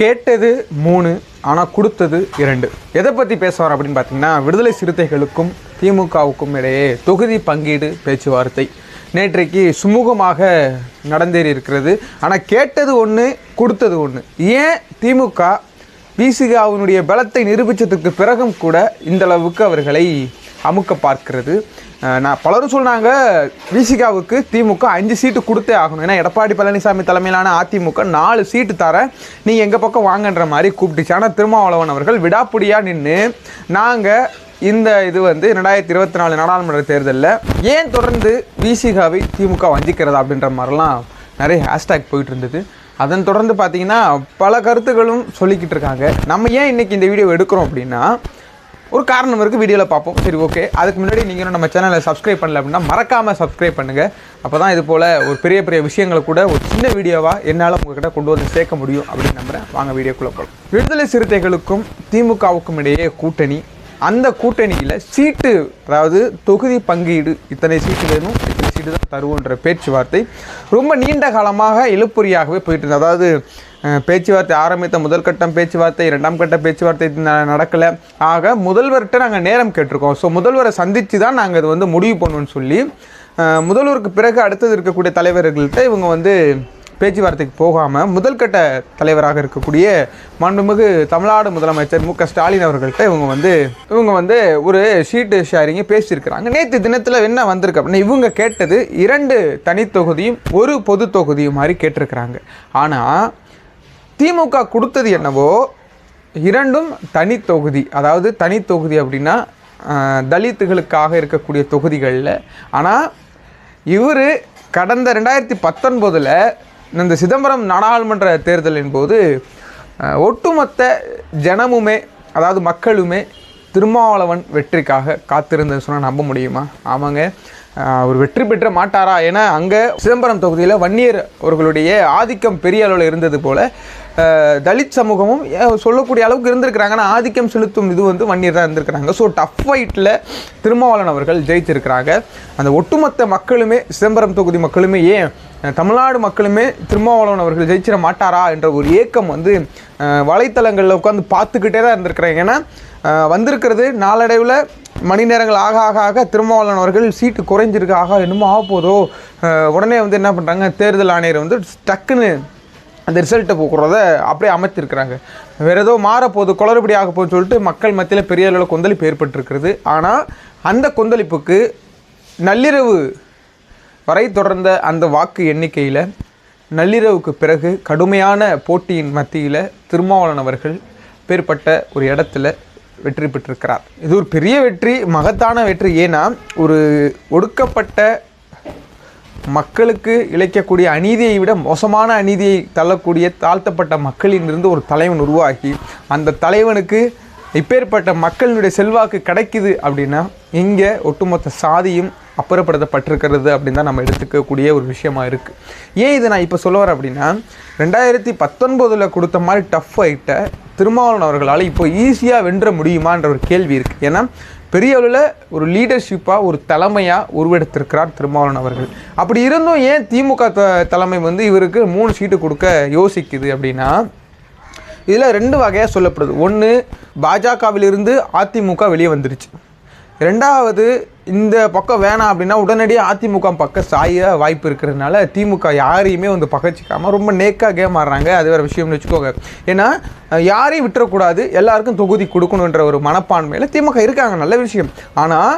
கேட்டது மூணு ஆனால் கொடுத்தது இரண்டு. எதை பற்றி பேசுவார் அப்படின்னு பார்த்தீங்கன்னா விடுதலை சிறுத்தைகளுக்கும் திமுகவுக்கும் இடையே தொகுதி பங்கீடு பேச்சுவார்த்தை. நேற்றைக்கு சுமூகமாக நடந்தேறி இருக்கிறது. ஆனால் கேட்டது ஒன்று கொடுத்தது ஒன்று ஏன் திமுக பிசிகாவினுடைய பலத்தை நிரூபித்ததுக்கு பிறகும் கூட இந்தளவுக்கு அவர்களை அமுக்க பார்க்கிறது? நான் பலரும் சொன்னாங்க விசிகாவுக்கு திமுக அஞ்சு சீட்டு கொடுத்தே ஆகணும். ஏன்னா எடப்பாடி பழனிசாமி தலைமையிலான அதிமுக நாலு சீட்டு தர நீங்கள் எங்கள் பக்கம் வாங்கன்ற மாதிரி கூப்பிட்டுச்சு. ஆனால் திருமாவளவன் அவர்கள் விடாப்புடியாக நின்று நாங்கள் இந்த இது வந்து ரெண்டாயிரத்தி இருபத்தி நாலு நாடாளுமன்ற தேர்தலில் ஏன் தொடர்ந்து விசிகாவை திமுக வஞ்சிக்கிறதா அப்படின்ற மாதிரிலாம் நிறைய ஹேஷ்டேக் போயிட்டு இருந்தது. அதன் தொடர்ந்து பார்த்தீங்கன்னா பல கருத்துக்களும் சொல்லிக்கிட்டு இருக்காங்க. நம்ம ஏன் இன்றைக்கி இந்த வீடியோ எடுக்கிறோம் அப்படின்னா ஒரு காரணம் இருக்குது வீடியோவில் பார்ப்போம். சரி ஓகே அதுக்கு முன்னாடி நீங்கள் இன்னும் நம்ம சேனலை சப்ஸ்கிரைப் பண்ணல அப்படின்னா மறக்காமல் சப்ஸ்கிரைப் பண்ணுங்கள் அப்போ தான் இது போல் ஒரு பெரிய பெரிய விஷயங்களை கூட ஒரு சின்ன வீடியோவாக என்னால் உங்ககிட்ட கொண்டு வந்து சேர்க்க முடியும் அப்படின்னு நம்புகிறேன் வாங்க வீடியோக்குள்ளே போகலாம் விடுதலை சிறுத்தைகளுக்கும் திமுகவுக்கும் இடையே கூட்டணி. அந்த கூட்டணியில் சீட்டு அதாவது தொகுதி பங்கீடு இத்தனை சீட்டு வேணும் இத்தனை சீட்டு தான் தருவோன்ற பேச்சுவார்த்தை ரொம்ப நீண்ட காலமாக இழுப்புரியாகவே போயிட்டு இருந்தது அதாவது பேச்சுவார்த்தை ஆரம்பித்த முதல் கட்டம் பேச்சுவார்த்தை இரண்டாம் கட்ட பேச்சுவார்த்தை நடக்கலை. ஆக முதல்வர்கிட்ட நாங்கள் நேரம் கேட்டிருக்கோம். ஸோ முதல்வரை சந்தித்து தான் நாங்கள் இது வந்து முடிவு பண்ணுவோம்னு சொல்லி முதல்வருக்கு பிறகு அடுத்தது இருக்கக்கூடிய தலைவர்கள்ட்ட இவங்க வந்து பேச்சுவார்த்தைக்கு போகாமல் முதல்கட்ட தலைவராக இருக்கக்கூடிய மாண்புமிகு தமிழ்நாடு முதலமைச்சர் மு க ஸ்டாலின் அவர்கள்ட்ட இவங்க வந்து இவங்க வந்து ஒரு ஷீட்டு ஷேரிங்கை பேசியிருக்கிறாங்க. நேற்று தினத்தில் என்ன வந்திருக்கு அப்படின்னா இவங்க கேட்டது இரண்டு தனித்தொகுதியும் ஒரு பொது தொகுதியும் மாதிரி கேட்டிருக்கிறாங்க. ஆனால் திமுக கொடுத்தது என்னவோ இரண்டும் தனித்தொகுதி. அதாவது தனித்தொகுதி அப்படின்னா தலித்துகளுக்காக இருக்கக்கூடிய தொகுதிகளில். ஆனால் இவர் கடந்த ரெண்டாயிரத்தி பத்தொன்பதில் இந்த சிதம்பரம் நாடாளுமன்ற தேர்தலின் போது ஒட்டுமொத்த ஜனமுமே அதாவது மக்களுமே திருமாவளவன் வெற்றிக்காக காத்திருந்தது சொன்னால் நம்ப முடியுமா? ஆமாங்க. அவர் வெற்றி பெற்ற மாட்டாரா ஏன்னா அங்கே சிதம்பரம் தொகுதியில் வன்னியர் அவர்களுடைய ஆதிக்கம் பெரிய அளவில் இருந்தது போல தலித் சமூகமும் சொல்லக்கூடிய அளவுக்கு இருந்திருக்கிறாங்க. ஆனால் ஆதிக்கம் செலுத்தும் இது வந்து வன்னியர் தான் இருந்திருக்கிறாங்க. ஸோ டஃப் ஃபைட்டில் திருமாவளவன் அவர்கள் ஜெயிச்சிருக்கிறாங்க அந்த ஒட்டுமொத்த மக்களுமே சிதம்பரம் தொகுதி மக்களுமே ஏன் தமிழ்நாடு மக்களுமே திருமாவளவன் அவர்கள் ஜெயிச்சிட மாட்டாரா என்ற ஒரு ஏக்கம் வந்து வலைத்தளங்களில் உட்காந்து பார்த்துக்கிட்டே தான் இருந்திருக்கிறாங்க ஏன்னா வந்திருக்கிறது நாளடைவில் மணி நேரங்கள் ஆக ஆக ஆக திருமாவளவன் அவர்கள் சீட்டு குறைஞ்சிருக்கு. ஆகா என்னமோ ஆக போதோ. உடனே வந்து என்ன பண்ணுறாங்க தேர்தல் ஆணையர் வந்து டக்குன்னு அந்த ரிசல்ட்டை போக்குறத அப்படியே அமைச்சிருக்கிறாங்க வேறு ஏதோ மாறப்போகுது குளறுபடி ஆக போகுதுன்னு சொல்லிட்டு மக்கள் மத்தியில் பெரிய அளவில் கொந்தளிப்பு ஏற்பட்டிருக்கிறது. ஆனால் அந்த கொந்தளிப்புக்கு நள்ளிரவு வரை தொடர்ந்த அந்த வாக்கு எண்ணிக்கையில் நள்ளிரவுக்கு பிறகு கடுமையான போட்டியின் மத்தியில் திருமாவளவன் அவர்கள் பேர்பட்ட ஒரு இடத்துல வெற்றி பெற்றிருக்கிறார். இது ஒரு பெரிய வெற்றி மகத்தான வெற்றி. ஏன்னா ஒரு ஒடுக்கப்பட்ட மக்களுக்கு இழைக்கக்கூடிய அநீதியை விட மோசமான அநீதியை தள்ளக்கூடிய தாழ்த்தப்பட்ட மக்களிலிருந்து ஒரு தலைவன் உருவாகி அந்த தலைவனுக்கு இப்பேற்பட்ட மக்களினுடைய செல்வாக்கு கிடைக்குது அப்படின்னா இங்கே ஒட்டுமொத்த சாதியும் அப்புறப்படுத்தப்பட்டிருக்கிறது அப்படின்னு தான் நம்ம எடுத்துக்கக்கூடிய ஒரு விஷயமா இருக்குது ஏன் இதை நான் இப்போ சொல்ல வரேன் அப்படின்னா ரெண்டாயிரத்தி பத்தொன்பதில் கொடுத்த மாதிரி டஃப் ஃபைட்டை திருமாவளவன் அவர்களால் இப்போ ஈஸியாக வென்ற முடியுமான்ற ஒரு கேள்வி இருக்குது ஏன்னா பெரிய அளவில் ஒரு லீடர்ஷிப்பாக ஒரு தலைமையாக உருவெடுத்திருக்கிறார் திருமாவளவன் அவர்கள். அப்படி இருந்தும் ஏன் திமுக த- தலைமை வந்து இவருக்கு மூணு சீட்டு கொடுக்க யோசிக்குது அப்படின்னா இதில் ரெண்டு வகையாக சொல்லப்படுது. ஒன்று பாஜகவிலிருந்து அதிமுக வெளியே வந்துருச்சு. ரெண்டாவது இந்த பக்கம் வேணாம் அப்படின்னா உடனடியாக அதிமுக பக்கம் சாய வாய்ப்பு இருக்கிறதுனால திமுக யாரையுமே வந்து பகச்சிக்காமல் ரொம்ப நேக்காக கேம் ஆடுறாங்க அது வேறு விஷயம்னு வச்சுக்கோங்க. ஏன்னா யாரையும் விட்டுறக்கூடாது. எல்லாருக்கும் தொகுதி கொடுக்கணுன்ற ஒரு மனப்பான்மையில் திமுக இருக்காங்க. நல்ல விஷயம். ஆனால்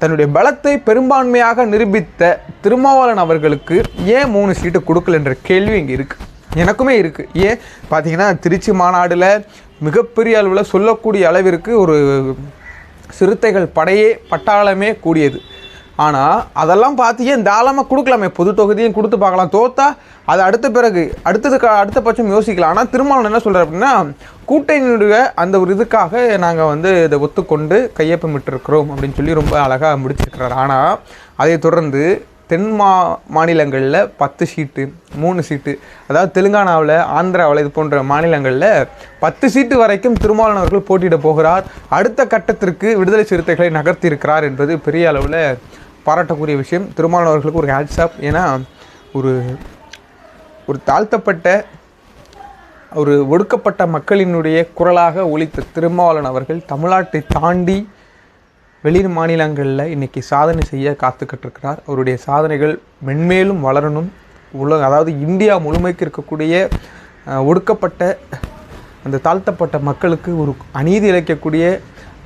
தன்னுடைய பலத்தை பெரும்பான்மையாக நிரூபித்த திருமாவளவன் அவர்களுக்கு ஏன் மூணு சீட்டு கொடுக்கல என்ற கேள்வி இங்கே இருக்குது எனக்குமே இருக்குது ஏன்? பார்த்தீங்கன்னா திருச்சி மாநாடில் மிகப்பெரிய அளவில் சொல்லக்கூடிய அளவிற்கு ஒரு சிறுத்தைகள் படையே பட்டாளமே கூடியது. ஆனால் அதெல்லாம் பார்த்து ஏன் தாராளமாக கொடுக்கலாமே? பொது தொகுதியும் கொடுத்து பார்க்கலாம். தோத்தா அது அடுத்த பிறகு அடுத்தது அடுத்த பட்சம் யோசிக்கலாம். ஆனால் திருமாவளவன் என்ன சொல்கிறார் அப்படின்னா கூட்டணியுடைய அந்த ஒரு இதுக்காக நாங்கள் வந்து இதை ஒத்துக்கொண்டு கையொப்பமிட்டிருக்கிறோம் அப்படின்னு சொல்லி ரொம்ப அழகாக முடிச்சிருக்கிறார். ஆனால் அதை தொடர்ந்து தென் மா மாநிலங்களில் பத்து சீட்டு மூணு சீட்டு. அதாவது தெலுங்கானாவில் ஆந்திராவில் இது போன்ற மாநிலங்களில் பத்து சீட்டு வரைக்கும் திருமாவளவன் அவர்கள் போட்டியிட போகிறார். அடுத்த கட்டத்திற்கு விடுதலை சிறுத்தைகளை நகர்த்தியிருக்கிறார் என்பது பெரிய அளவில் பாராட்டக்கூடிய விஷயம். திருமாவளவன் அவர்களுக்கு ஒரு ஹேட்ஸ்அப் ஏன்னா ஒரு ஒரு தாழ்த்தப்பட்ட ஒரு ஒடுக்கப்பட்ட மக்களினுடைய குரலாக ஒழித்த திருமாவளவன் அவர்கள் தமிழ்நாட்டை தாண்டி வெளி மாநிலங்களில் இன்றைக்கி சாதனை செய்ய காத்துக்கிட்டு இருக்கிறார் அவருடைய சாதனைகள் மென்மேலும் வளரணும். உலக அதாவது இந்தியா முழுமைக்கு இருக்கக்கூடிய ஒடுக்கப்பட்ட அந்த தாழ்த்தப்பட்ட மக்களுக்கு ஒரு அநீதி இழைக்கக்கூடிய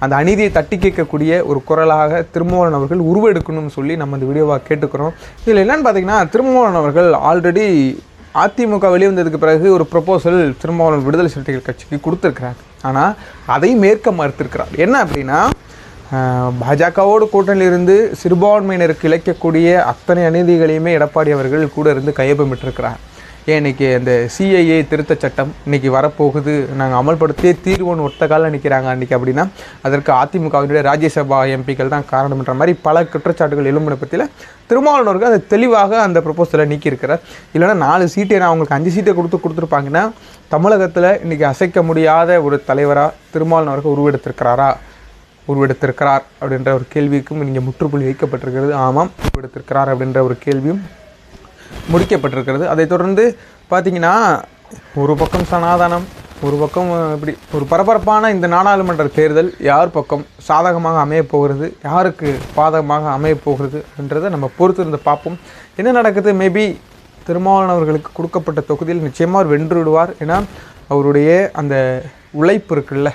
அந்த அநீதியை தட்டி கேட்கக்கூடிய ஒரு குரலாக திருமாவளவன் அவர்கள் உருவெடுக்கணும்னு சொல்லி நம்ம இந்த வீடியோவாக கேட்டுக்கிறோம். இதில் என்னென்னு பார்த்தீங்கன்னா திருமாவளவன் அவர்கள் ஆல்ரெடி அதிமுக வெளிவந்ததுக்கு பிறகு ஒரு ப்ரொபோசல் திருமாவளவன் விடுதலை சிறுத்தைகள் கட்சிக்கு கொடுத்துருக்கிறார். ஆனால் அதை மேற்க மறுத்திருக்கிறார். என்ன அப்படின்னா பாஜகவோடு கூட்டணியில் இருந்து சிறுபான்மையினருக்கு இழைக்கக்கூடிய அத்தனை அநீதிகளையுமே எடப்பாடி அவர்கள் கூட இருந்து கையொப்பமிட்டிருக்கிறார். ஏன் இன்னைக்கு அந்த சிஐஏ திருத்தச் சட்டம் இன்றைக்கி வரப்போகுது நாங்கள் அமல்படுத்தியே தீர்வுன்னு ஒத்த காலில் நிற்கிறாங்க அன்றைக்கி அப்படின்னா அதற்கு அதிமுகவினுடைய ராஜ்யசபா எம்பிக்கள் தான் காரணம்ன்ற மாதிரி பல குற்றச்சாட்டுகள் எழும்பின பற்றியில் திருமாவளவர்கள் அதை தெளிவாக அந்த ப்ரொபோசலை நீக்கியிருக்கிறார். இல்லைன்னா நாலு சீட்டை நான் அவங்களுக்கு அஞ்சு சீட்டை கொடுத்து கொடுத்துருப்பாங்கன்னா தமிழகத்தில் இன்றைக்கி அசைக்க முடியாத ஒரு தலைவராக திருமாவளவன் உருவெடுத்திருக்கிறாரா? உருவெடுத்திருக்கிறார் அப்படின்ற ஒரு கேள்விக்கும் இங்கே முற்றுப்புள்ளி வைக்கப்பட்டிருக்கிறது. ஆமாம் உருவெடுத்திருக்கிறார் அப்படின்ற ஒரு கேள்வியும் முடிக்கப்பட்டிருக்கிறது. அதைத் தொடர்ந்து பார்த்தீங்கன்னா ஒரு பக்கம் சனாதனம் ஒரு பக்கம் இப்படி ஒரு பரபரப்பான இந்த நாடாளுமன்ற தேர்தல் யார் பக்கம் சாதகமாக அமையப்போகிறது யாருக்கு பாதகமாக அமையப்போகிறது என்றதை நம்ம பொறுத்து இருந்து பார்ப்போம். என்ன நடக்குது? மேபி திருமாவளவர்களுக்கு கொடுக்கப்பட்ட தொகுதியில் நிச்சயமாக வென்று விடுவார் ஏன்னா அவருடைய அந்த உழைப்பு இருக்குல்ல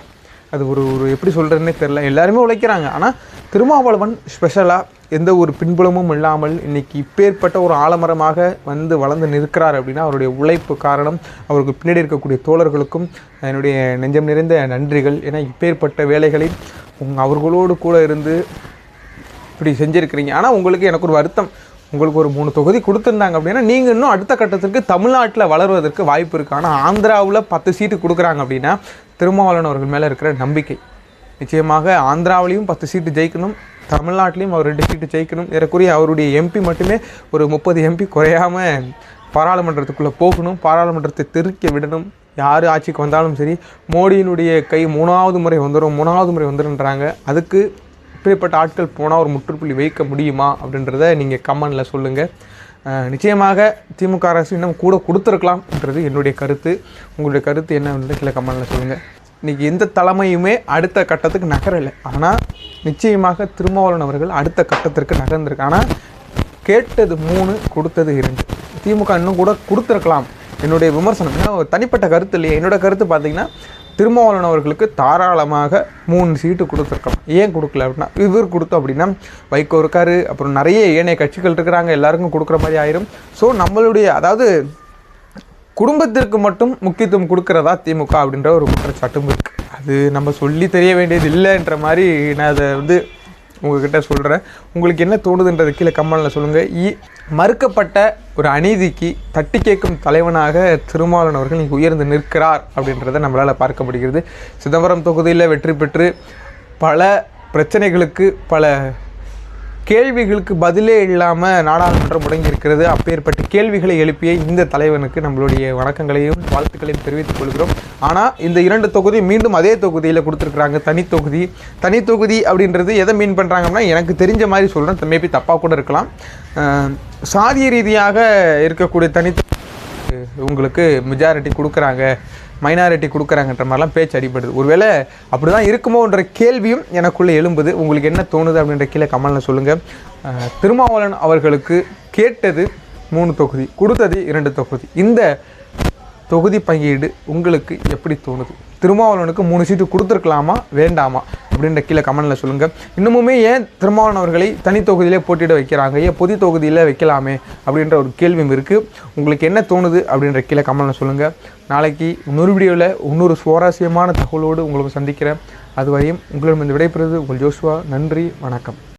அது ஒரு ஒரு எப்படி சொல்கிறதுனே தெரில எல்லாருமே உழைக்கிறாங்க. ஆனால் திருமாவளவன் ஸ்பெஷலாக எந்த ஒரு பின்புலமும் இல்லாமல் இன்றைக்கி இப்பேற்பட்ட ஒரு ஆலமரமாக வந்து வளர்ந்து நிற்கிறார் அப்படின்னா அவருடைய உழைப்பு காரணம் அவருக்கு பின்னாடி இருக்கக்கூடிய தோழர்களுக்கும் என்னுடைய நெஞ்சம் நிறைந்த நன்றிகள். ஏன்னா இப்பேற்பட்ட வேலைகளை உங் அவர்களோடு கூட இருந்து இப்படி செஞ்சுருக்கிறீங்க. ஆனால் உங்களுக்கு எனக்கு ஒரு வருத்தம். உங்களுக்கு ஒரு மூணு தொகுதி கொடுத்துருந்தாங்க அப்படின்னா நீங்கள் இன்னும் அடுத்த கட்டத்திற்கு தமிழ்நாட்டில் வளருவதற்கு வாய்ப்பு இருக்குது ஆனால் ஆந்திராவில் பத்து சீட்டு கொடுக்குறாங்க அப்படின்னா திருமாவளவன் அவர்கள் மேலே இருக்கிற நம்பிக்கை. நிச்சயமாக ஆந்திராவிலையும் பத்து சீட்டு ஜெயிக்கணும். தமிழ்நாட்டிலையும் அவர் ரெண்டு சீட்டு ஜெயிக்கணும். ஏறக்குறைய அவருடைய எம்பி மட்டுமே ஒரு முப்பது எம்பி குறையாமல் பாராளுமன்றத்துக்குள்ளே போகணும். பாராளுமன்றத்தை திருக்க விடணும். யார் ஆட்சிக்கு வந்தாலும் சரி மோடியினுடைய கை மூணாவது முறை வந்துடும் மூணாவது முறை வந்துடுன்றாங்க அதுக்கு இப்படிப்பட்ட ஆட்கள் போனால் ஒரு முற்றுப்புள்ளி வைக்க முடியுமா அப்படின்றத நீங்கள் கமெண்டில் சொல்லுங்கள் நிச்சயமாக திமுக அரசு இன்னும் கூட கொடுத்துருக்கலாம்ன்றது என்னுடைய கருத்து. உங்களுடைய கருத்து என்னன்றது கீழே கமெண்டில் சொல்லுங்கள் இன்றைக்கி எந்த தலைமையுமே அடுத்த கட்டத்துக்கு நகரலை. ஆனால் நிச்சயமாக திருமாவளவன் அவர்கள் அடுத்த கட்டத்திற்கு நகர்ந்திருக்கு ஆனால் கேட்டது மூணு கொடுத்தது இரண்டு. திமுக இன்னும் கூட கொடுத்துருக்கலாம். என்னுடைய விமர்சனம். ஏன்னா ஒரு தனிப்பட்ட கருத்து இல்லையா. என்னோட கருத்து பார்த்திங்கன்னா திருமாவளவன் அவர்களுக்கு தாராளமாக மூணு சீட்டு கொடுத்துருக்கலாம் ஏன் கொடுக்கல அப்படின்னா இவர் கொடுத்தோம் அப்படின்னா வைகோ இருக்கார் அப்புறம் நிறைய ஏனைய கட்சிகள் இருக்கிறாங்க எல்லாருக்கும் கொடுக்குற மாதிரி ஆயிரும். ஸோ நம்மளுடைய அதாவது குடும்பத்திற்கு மட்டும் முக்கியத்துவம் கொடுக்குறதா திமுக அப்படின்ற ஒரு குற்றச்சாட்டும் இருக்குது அது நம்ம சொல்லி தெரிய வேண்டியது இல்லைன்ற மாதிரி நான் அதை வந்து உங்ககிட்ட சொல்கிறேன் உங்களுக்கு என்ன தோணுதுன்றது கீழே கமெண்டில் சொல்லுங்கள் இ மறுக்கப்பட்ட ஒரு அநீதிக்கு தட்டி கேட்கும் தலைவனாக திருமாவளவன் அவர்கள் இங்கே உயர்ந்து நிற்கிறார் அப்படின்றத நம்மளால் பார்க்க முடிகிறது. சிதம்பரம் தொகுதியில் வெற்றி பெற்று பல பிரச்சனைகளுக்கு பல கேள்விகளுக்கு பதிலே இல்லாமல் நாடாளுமன்றம் முடங்கியிருக்கிறது. அப்பேற்பட்ட கேள்விகளை எழுப்பிய இந்த தலைவனுக்கு நம்மளுடைய வணக்கங்களையும் வாழ்த்துக்களையும் தெரிவித்துக் கொள்கிறோம். ஆனால் இந்த இரண்டு தொகுதி மீண்டும் அதே தொகுதியில் கொடுத்துருக்குறாங்க. தனி தொகுதி. தனி தொகுதி அப்படின்றது எதை மீன் பண்ணுறாங்கன்னா எனக்கு தெரிஞ்ச மாதிரி சொல்கிறேன் மேபி தப்பாக கூட இருக்கலாம். சாதிய ரீதியாக இருக்கக்கூடிய தனி உங்களுக்கு மெஜாரிட்டி கொடுக்குறாங்க. மைனாரிட்டி கொடுக்குறாங்கன்ற மாதிரிலாம் பேச்சு அடிபடுது. ஒருவேளை அப்படி தான் இருக்குமோன்ற கேள்வியும் எனக்குள்ளே எழும்புது. உங்களுக்கு என்ன தோணுது அப்படின்ற கீழே கமலில் சொல்லுங்கள் அஹ், திருமாவளவன் அவர்களுக்கு கேட்டது மூணு தொகுதி கொடுத்தது இரண்டு தொகுதி. இந்த தொகுதி பங்கீடு உங்களுக்கு எப்படி தோணுது? திருமாவளவனுக்கு மூணு சீட்டு கொடுத்துருக்கலாமா? வேண்டாமா? அப்படின்ற கீழே கமெண்டில் சொல்லுங்கள் இன்னமுமே ஏன் திருமாவளவன் அவர்களை தனி தொகுதியிலே போட்டியிட வைக்கிறாங்க? ஏன் பொது தொகுதியில் வைக்கலாமே? அப்படின்ற ஒரு கேள்வியும் இருக்குது உங்களுக்கு என்ன தோணுது? அப்படின்ற கீழே கமெண்டில் சொல்லுங்கள் நாளைக்கு இன்னொரு வீடியோவில் இன்னொரு சுவாரஸ்யமான தகவலோடு உங்களுக்கு சந்திக்கிறேன். அதுவரையும் உங்களிடம் இந்த விடைபெறுவது உங்கள் ஜோஷுவா நன்றி வணக்கம்.